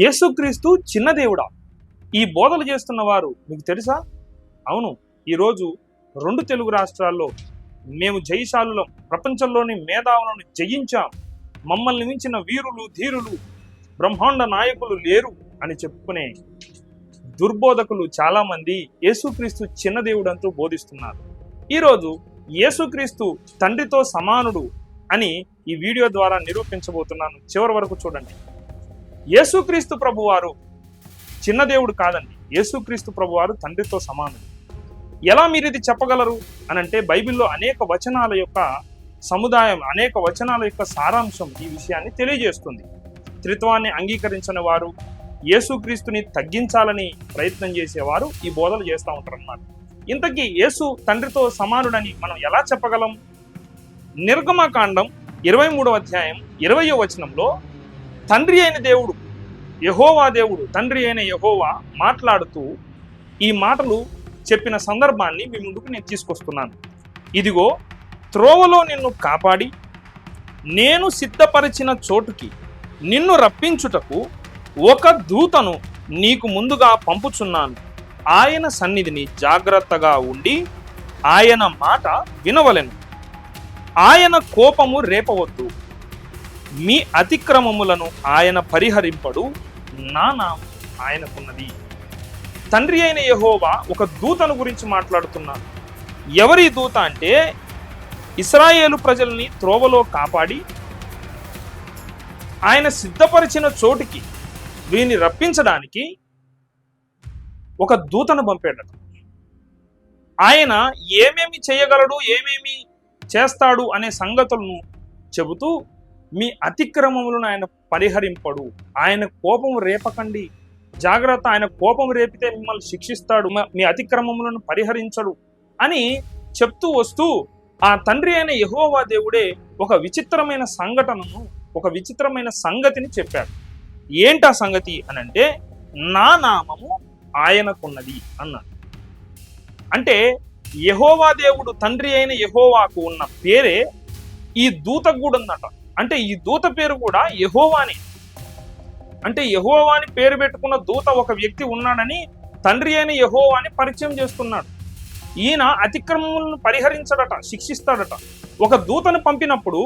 యేసుక్రీస్తు చిన్న దేవుడా. ఈ బోధలు చేస్తున్న వారు మీకు తెలుసా? అవును ఈరోజు రెండు తెలుగు రాష్ట్రాల్లో మేము జయశాలులం ప్రపంచంలోని మేధావులను జయించాం. మమ్మల్ని మించిన వీరులు ధీరులు బ్రహ్మాండ నాయకులు లేరు అని చెప్పుకునే దుర్బోధకులు చాలామంది యేసుక్రీస్తు చిన్న దేవుడు అంటూ బోధిస్తున్నారు. ఈరోజు యేసుక్రీస్తు తండ్రితో సమానుడు అని ఈ వీడియో ద్వారా నిరూపించబోతున్నాను. చివరి వరకు చూడండి. యేసుక్రీస్తు ప్రభువారు చిన్న దేవుడు కాదండి. యేసుక్రీస్తు ప్రభువారు తండ్రితో సమానుడు. ఎలా మీరు ఇది చెప్పగలరు? అని అంటే బైబిల్లో అనేక వచనాల యొక్క సముదాయం అనేక వచనాల యొక్క సారాంశం ఈ విషయాన్ని తెలియజేస్తుంది. త్రిత్వాన్ని అంగీకరించిన వారు యేసుక్రీస్తుని తగ్గించాలని ప్రయత్నం చేసేవారు ఈ బోధలు చేస్తూ ఉంటారన్నమాట. ఇంతకీ యేసు తండ్రితో సమానుడని మనం ఎలా చెప్పగలం? నిర్గమకాండం ఇరవై మూడవ అధ్యాయం ఇరవయో వచనంలో తండ్రి అయిన దేవుడు యహోవా దేవుడు తండ్రి అయిన యహోవా మాట్లాడుతూ ఈ మాటలు చెప్పిన సందర్భాన్ని మీ ముందుకు నేను తీసుకొస్తున్నాను. ఇదిగో త్రోవలో నిన్ను కాపాడి నేను సిద్ధపరిచిన చోటుకి నిన్ను రప్పించుటకు ఒక దూతను నీకు ముందుగా పంపుచున్నాను. ఆయన సన్నిధిని జాగ్రత్తగా ఉండి ఆయన మాట వినవలెను. ఆయన కోపము రేపవద్దు. మీ అతిక్రమములను ఆయన పరిహరింపడు నా నామం ఆయనకున్నది. తండ్రి అయిన యహోవా ఒక దూతను గురించి మాట్లాడుతున్నాను ఎవరి దూత అంటే ఇస్రాయేలు ప్రజల్ని త్రోవలో కాపాడి ఆయన సిద్ధపరిచిన చోటికి వీరిని రప్పించడానికి ఒక దూతను పంపాడట. ఆయన ఏమేమి చేయగలడు ఏమేమి చేస్తాడు అనే సంగతులను చెబుతూ మీ అతిక్రమములను ఆయన పరిహరింపడు. ఆయన కోపం రేపకండి. జాగ్రత్త ఆయన కోపం రేపితే మిమ్మల్ని శిక్షిస్తాడు మీ అతిక్రమములను పరిహరించడు అని చెప్తూ వస్తూ ఆ తండ్రి అయిన యహోవా దేవుడే ఒక విచిత్రమైన సంఘటనను ఒక విచిత్రమైన సంగతిని చెప్పాడు. ఏంటా సంగతి అని అంటే నా నామము ఆయనకున్నది అన్నాడు. అంటే యహోవా దేవుడు తండ్రి అయిన యహోవాకు ఉన్న పేరే ఈ దూతకు కూడా ఉందట అంటే ఈ దూత పేరు కూడా యహోవాని. అంటే యహోవాని పేరు పెట్టుకున్న దూత ఒక వ్యక్తి ఉన్నాడని తండ్రి అయిన యహోవాని పరిచయం చేస్తున్నాడు. ఈయన అతిక్రమములను పరిహరించడట శిక్షిస్తాడట. ఒక దూతను పంపినప్పుడు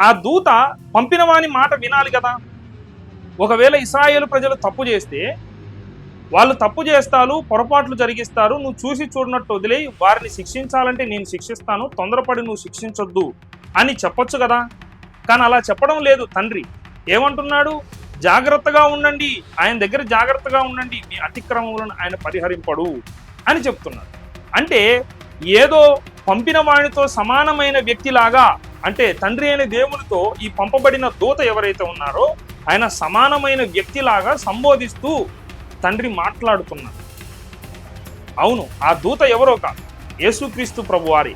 ఆ దూత పంపిన వాని మాట వినాలి కదా? ఒకవేళ ఇస్రాయేల్ ప్రజలు తప్పు చేస్తే వాళ్ళు తప్పు చేస్తారు పొరపాట్లు జరిగిస్తారు నువ్వు చూసి చూడనట్టు వదిలే వారిని శిక్షించాలంటే నేను శిక్షిస్తాను తొందరపడి నువ్వు శిక్షించొద్దు అని చెప్పొచ్చు కదా? కానీ అలా చెప్పడం లేదు తండ్రి. ఏమంటున్నాడు? జాగ్రత్తగా ఉండండి. ఆయన దగ్గర జాగ్రత్తగా ఉండండి. మీ అతిక్రమములను ఆయన పరిహరింపడు అని చెప్తున్నాడు. అంటే ఏదో పంపిన వాడితో సమానమైన వ్యక్తిలాగా అంటే తండ్రి అయిన దేవునితో ఈ పంపబడిన దూత ఎవరైతే ఉన్నారో ఆయన సమానమైన వ్యక్తిలాగా సంబోధిస్తూ తండ్రి మాట్లాడుతున్నాడు. అవును ఆ దూత ఎవరో కాదు. యేసుక్రీస్తు ప్రభువారి.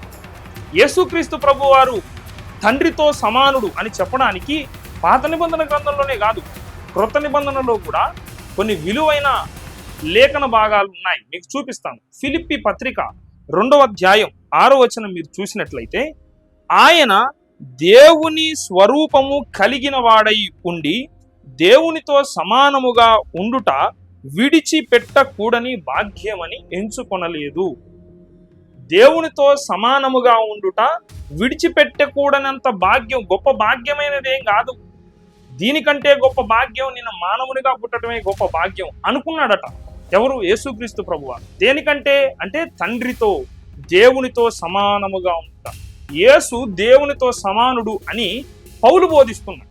యేసుక్రీస్తు ప్రభువారు తండ్రితో సమానుడు అని చెప్పడానికి పాత నిబంధన గ్రంథంలోనే కాదు క్రొత్త నిబంధనలో కూడా కొన్ని విలువైన లేఖన భాగాలు ఉన్నాయి. మీకు చూపిస్తాను. ఫిలిప్పి పత్రిక రెండవ అధ్యాయం ఆరో వచనం మీరు చూసినట్లయితే ఆయన దేవుని స్వరూపము కలిగిన వాడై ఉండి దేవునితో సమానముగా ఉండుట విడిచిపెట్టకూడని భాగ్యమని ఎంచుకొనలేదు. దేవునితో సమానముగా ఉండుట విడిచిపెట్టకూడనంత భాగ్యం గొప్ప భాగ్యమైనదేం కాదు. దీనికంటే గొప్ప భాగ్యం నిన్న మానవునిగా పుట్టడమే గొప్ప భాగ్యం అనుకున్నాడట ఎవరు? యేసుక్రీస్తు ప్రభువ. దేనికంటే? అంటే తండ్రితో దేవునితో సమానముగా ఉంట. యేసు దేవునితో సమానుడు అని పౌలు బోధిస్తున్నాడు.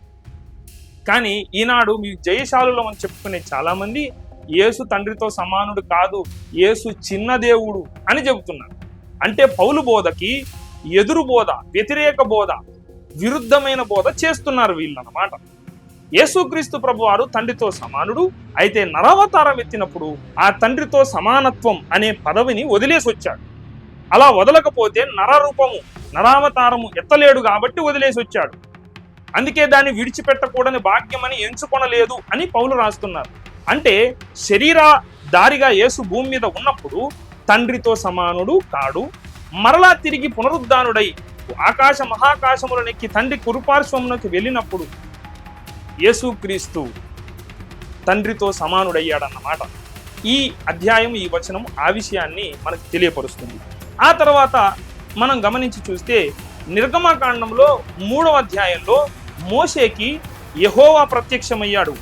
కానీ ఈనాడు మీ జయశాలలో అని చెప్పుకునే చాలామంది యేసు తండ్రితో సమానుడు కాదు యేసు చిన్న దేవుడు అని చెబుతున్నారు. అంటే పౌలు బోధకి ఎదురు బోధ వ్యతిరేక బోధ విరుద్ధమైన బోధ చేస్తున్నారు వీళ్ళు యేసుక్రీస్తు ప్రభువారు తండ్రితో సమానుడు అయితే నరవతారం ఎత్తినప్పుడు ఆ తండ్రితో సమానత్వం అనే పదవిని వదిలేసి వచ్చాడు. అలా వదలకపోతే నరరూపము నరావతారము ఎత్తలేడు కాబట్టి వదిలేసి వచ్చాడు. అందుకే దాన్ని విడిచిపెట్టకూడని భాగ్యమని ఎంచుకొనలేదు అని పౌలు రాస్తున్నారు. అంటే శరీర దారిగా యేసు భూమి మీద ఉన్నప్పుడు తండ్రితో సమానుడు కాడు. మరలా తిరిగి పునరుద్ధానుడై ఆకాశ మహాకాశములనెక్కి తండ్రి కురుపార్శ్వమునకు వెళ్ళినప్పుడు యేసుక్రీస్తు తండ్రితో సమానుడయ్యాడన్నమాట. ఈ అధ్యాయం ఈ వచనం ఆ విషయాన్ని మనకు తెలియపరుస్తుంది. ఆ తర్వాత మనం గమనించి చూస్తే నిర్గమకాండంలో మూడవ అధ్యాయంలో మోషేకి యహోవా ప్రత్యక్షమయ్యాడు.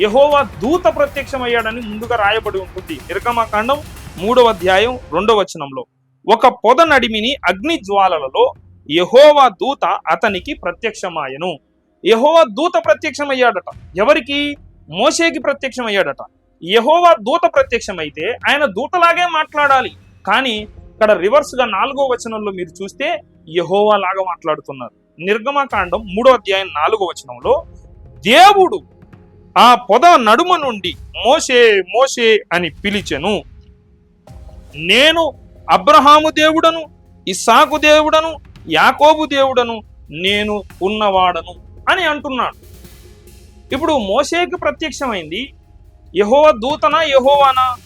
యహోవా దూత ప్రత్యక్షమయ్యాడని ముందుగా రాయబడి ఉంటుంది. నిర్గమకాండం మూడవ అధ్యాయం రెండవ వచనంలో ఒక పొద నడిమిని అగ్ని జ్వాలలలో యహోవా దూత అతనికి ప్రత్యక్షమాయను. యహోవా దూత ప్రత్యక్షమయ్యాడట. ఎవరికి? మోషేకి ప్రత్యక్షమయ్యాడట. యహోవా దూత ప్రత్యక్షమైతే ఆయన దూతలాగే మాట్లాడాలి. కానీ ఇక్కడ రివర్స్గా నాలుగో వచనంలో మీరు చూస్తే యహోవా లాగా మాట్లాడుతున్నారు. నిర్గమకాండం మూడో అధ్యాయం నాలుగో వచనంలో దేవుడు ఆ పొద నడుమ నుండి మోషే మోషే అని పిలిచెను. నేను అబ్రహాము దేవుడను ఇస్సాకు దేవుడను యాకోబు దేవుడను నేను ఉన్నవాడను అని అంటున్నాడు. ఇప్పుడు మోసేకి ప్రత్యక్షమైంది యహోవ దూతనా యహోవానా?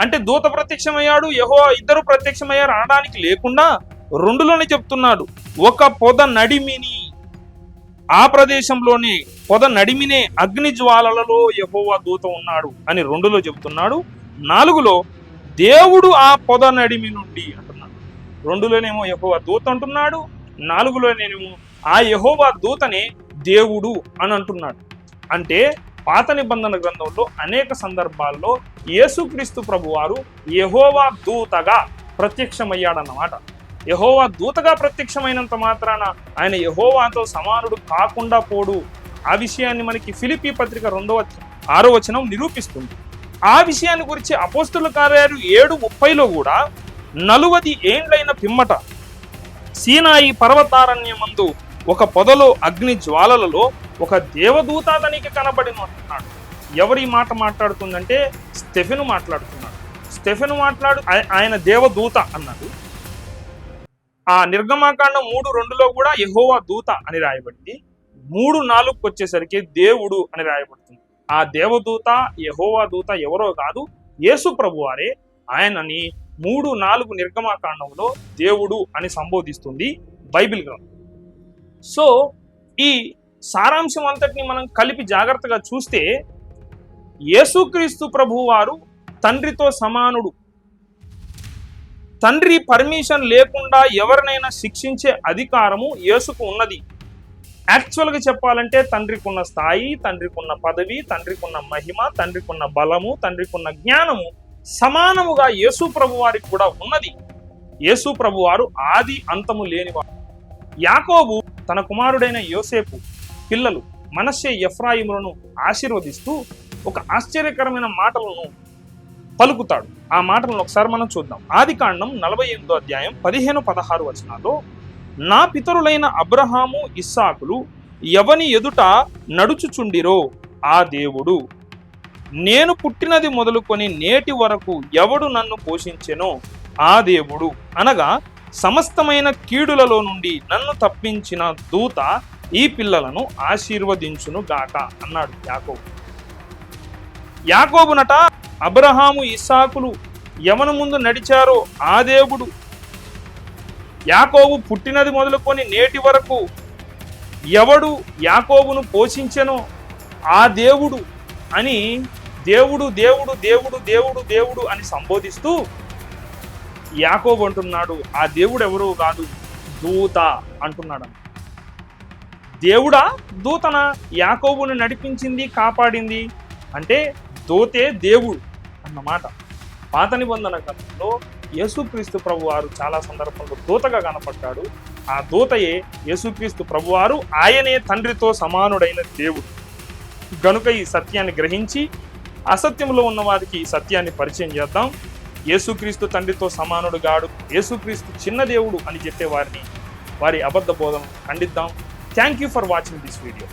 అంటే దూత ప్రత్యక్షమయ్యాడు యహో ఇద్దరు ప్రత్యక్షమయ్యారు అనడానికి లేకుండా రెండులోనే చెప్తున్నాడు ఒక పొద నడిమిని. ఆ ప్రదేశంలోనే పొద నడిమినే అగ్ని జ్వాలలలో యహోవా దూత ఉన్నాడు అని రెండులో చెప్తున్నాడు నాలుగులో దేవుడు ఆ పొద నడిమి నుండి అంటున్నాడు. రెండులోనేమో యహోవా దూత అంటున్నాడు నాలుగులోనేమో ఆ యహోవా దూతనే దేవుడు అని అంటున్నాడు. అంటే పాత నిబంధన గ్రంథంలో అనేక సందర్భాల్లో యేసుక్రీస్తు ప్రభువారు యహోవా దూతగా ప్రత్యక్షమయ్యాడన్నమాట. యహోవా దూతగా ప్రత్యక్షమైనంత మాత్రాన ఆయన యహోవాతో సమానుడు కాకుండా పోడు. ఆ విషయాన్ని మనకి ఫిలిపి పత్రిక రెండవ ఆరో వచనం నిరూపిస్తుంది. ఆ విషయాన్ని గురించి అపోస్తుల కార్యాలు ఏడు ముప్పైలో కూడా నలువది ఏండ్లైన పిమ్మట సీనాయి పర్వతారణ్యమందు ఒక పొదలో అగ్ని జ్వాలలలో ఒక దేవదూత అతనికి కనబడిన అంటున్నాడు. ఎవరి మాట మాట్లాడుతుందంటే స్టెఫెను మాట్లాడుతున్నాడు. స్టెఫెను మాట్లాడు ఆయన దేవదూత అన్నాడు. ఆ నిర్గమాకాండం మూడు రెండులో కూడా యహోవా దూత అని రాయబడింది. మూడు నాలుగుకి వచ్చేసరికి దేవుడు అని రాయబడుతుంది. ఆ దేవదూత యహోవా దూత ఎవరో కాదు యేసు ప్రభువారే. ఆయనని మూడు నాలుగు నిర్గమాకాండంలో దేవుడు అని సంబోధిస్తుంది బైబిల్ గ్రంథం. సో ఈ సారాంశం అంతటిని మనం కలిపి జాగ్రత్తగా చూస్తే యేసుక్రీస్తు ప్రభువారు తండ్రితో సమానుడు. తండ్రి పర్మిషన్ లేకుండా ఎవరినైనా శిక్షించే అధికారము యేసుకు ఉన్నది. యాక్చువల్గా చెప్పాలంటే తండ్రికి ఉన్న స్థాయి తండ్రికి ఉన్న పదవి తండ్రికి ఉన్న మహిమ తండ్రికి ఉన్న బలము తండ్రికి ఉన్న జ్ఞానము సమానముగా యేసు ప్రభు వారికి కూడా ఉన్నది. యేసు ప్రభు వారు ఆది అంతము లేనివారు. యాకోబు తన కుమారుడైన యోసేపు పిల్లలు మనస్సే ఎఫ్రాయిములను ఆశీర్వదిస్తూ ఒక ఆశ్చర్యకరమైన మాటలను పలుకుతాడు. ఆ మాటలను ఒకసారి మనం చూద్దాం. ఆది కాండం నలభై ఎనిమిదో అధ్యాయం పదిహేను పదహారు వచనాల్లో నా పితరులైన అబ్రహాము ఇస్సాకులు ఎవని ఎదుట నడుచుచుండిరో ఆ దేవుడు. నేను పుట్టినది మొదలుకొని నేటి వరకు ఎవడు నన్ను పోషించెనో ఆ దేవుడు. అనగా సమస్తమైన కీడులలో నుండి నన్ను తప్పించిన దూత ఈ పిల్లలను ఆశీర్వదించును గాక అన్నాడు యాకోబు. యాకోబునట అబ్రహాము ఇసాకులు ఎవను ముందు నడిచారో ఆ దేవుడు యాకోబు పుట్టినది మొదలుకొని నేటి వరకు ఎవడు యాకోబును పోషించెనో ఆ దేవుడు అని దేవుడు దేవుడు దేవుడు దేవుడు దేవుడు అని సంబోధిస్తూ యాకోబు అంటున్నాడు. ఆ దేవుడు ఎవరు కాదు దూత అంటున్నాడు. దేవుడా దూతన? యాకోబును నడిపించింది కాపాడింది అంటే దూతే దేవుడు అన్నమాట. పాత నిబంధన గ్రంథంలో యేసుక్రీస్తు ప్రభువారు చాలా సందర్భంలో దూతగా కనపడ్డాడు. ఆ దూతయే యేసుక్రీస్తు ప్రభువారు ఆయనే తండ్రితో సమానుడైన దేవుడు. గనుక ఈ సత్యాన్ని గ్రహించి అసత్యంలో ఉన్న వారికి ఈ సత్యాన్ని పరిచయం చేద్దాం. యేసుక్రీస్తు తండ్రితో సమానుడు గాడు యేసుక్రీస్తు చిన్న దేవుడు అని చెప్పే వారిని వారి అబద్ధ బోధన ఖండిద్దాం. Thank you for watching this video